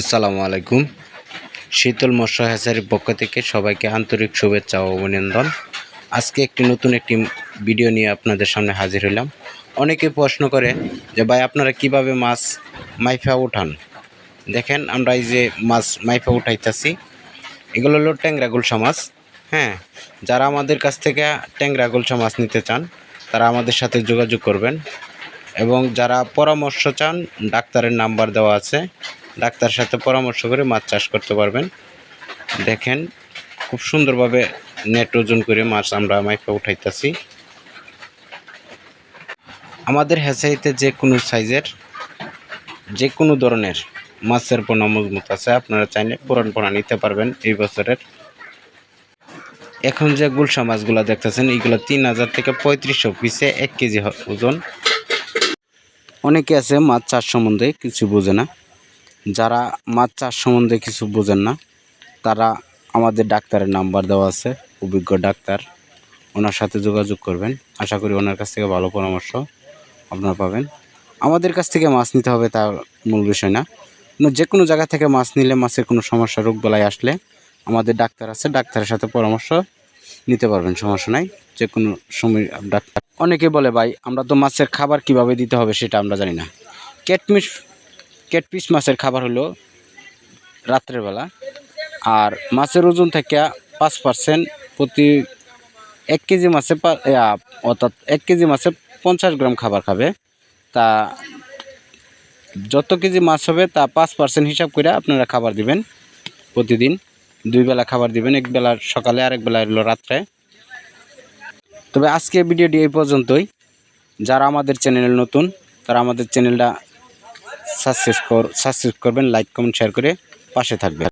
আসসালামু আলাইকুম। শীতল মৎস্য হ্যাচারির পক্ষ থেকে সবাইকে আন্তরিক শুভেচ্ছা ও অভিনন্দন। আজকে একটি নতুন একটি ভিডিও নিয়ে আপনাদের সামনে হাজির হলাম অনেকে প্রশ্ন করে যে, ভাই, আপনারা কীভাবে মাছ মাইফা উঠান? দেখেন, আমরা এই যে মাছ মাইফা উঠাইতেছি, এগুলো হলো ট্যাংরা গুলশা মাছ। হ্যাঁ যারা আমাদের কাছ থেকে ট্যাংরা গুলশা মাছ নিতে চান, তারা আমাদের সাথে যোগাযোগ করবেন। এবং যারা পরামর্শ চান, ডাক্তারের নাম্বার দেওয়া আছে। ডাক্তার সাথে পরামর্শ করে মাছ চাষ করতে পারবেন। দেখেন, খুব সুন্দরভাবে নেট ওজন করে মাছ আমরা মাইফা উঠাইতেছি। আমাদের হ্যাচারিতে যে কোনো সাইজের, যে কোনো ধরনের মাছের পোনা মজবুত আছে, আপনারা চাইলে পুরান পোনা নিতে পারবেন এই বছরের। এখন যে গুলশা মাছগুলো দেখতেছেন, এইগুলো তিন হাজার থেকে পঁয়ত্রিশশো পিসে এক কেজি ওজন। অনেকে আছে মাছ চাষ সম্বন্ধে কিছু বোঝে না। যারা মাছ চাষ সম্বন্ধে কিছু বোঝেন না, তারা আমাদের ডাক্তারের নাম্বার দেওয়া আছে, অভিজ্ঞ ডাক্তার। ওনার সাথে যোগাযোগ করবেন। আশা করি ওনার কাছ থেকে ভালো পরামর্শ আপনারা পাবেন। আমাদের কাছ থেকে মাছ নিতে হবে তার মূল বিষয় না। যে কোনো জায়গা থেকে মাছ নিলে মাছের কোনো সমস্যা, রোগ বেলায় আসলে আমাদের ডাক্তার আছে, ডাক্তারের সাথে পরামর্শ নিতে পারবেন, সমস্যা নাই। যে কোনো সময় ডাক্তার অনেকে বলে, ভাই, আমরা তো মাছের খাবার কীভাবে দিতে হবে সেটা আমরা জানি না। ক্যাটমিস ক্যাটপিস মাছের খাবার হলো রাত্রেবেলা আর মাছের ওজন থেকে পাঁচ পার্সেন্ট প্রতি এক কেজি মাছে অর্থাৎ এক কেজি মাছে পঞ্চাশ গ্রাম খাবার খাবে। তা যত কেজি মাছ হবে, তা পাঁচ পার্সেন্ট হিসাব করে আপনারা খাবার দিবেন প্রতিদিন। দুই বেলা খাবার দিবেন, এক বেলা সকালে আর এক বেলা হলো রাত্রে। তবে আজকে ভিডিওটি এই পর্যন্তই। যারা আমাদের চ্যানেল নতুন, তারা আমাদের চ্যানেলটা সাবস্ক্রাইব করবেন লাইক কমেন্ট শেয়ার করে পাশে থাকবেন।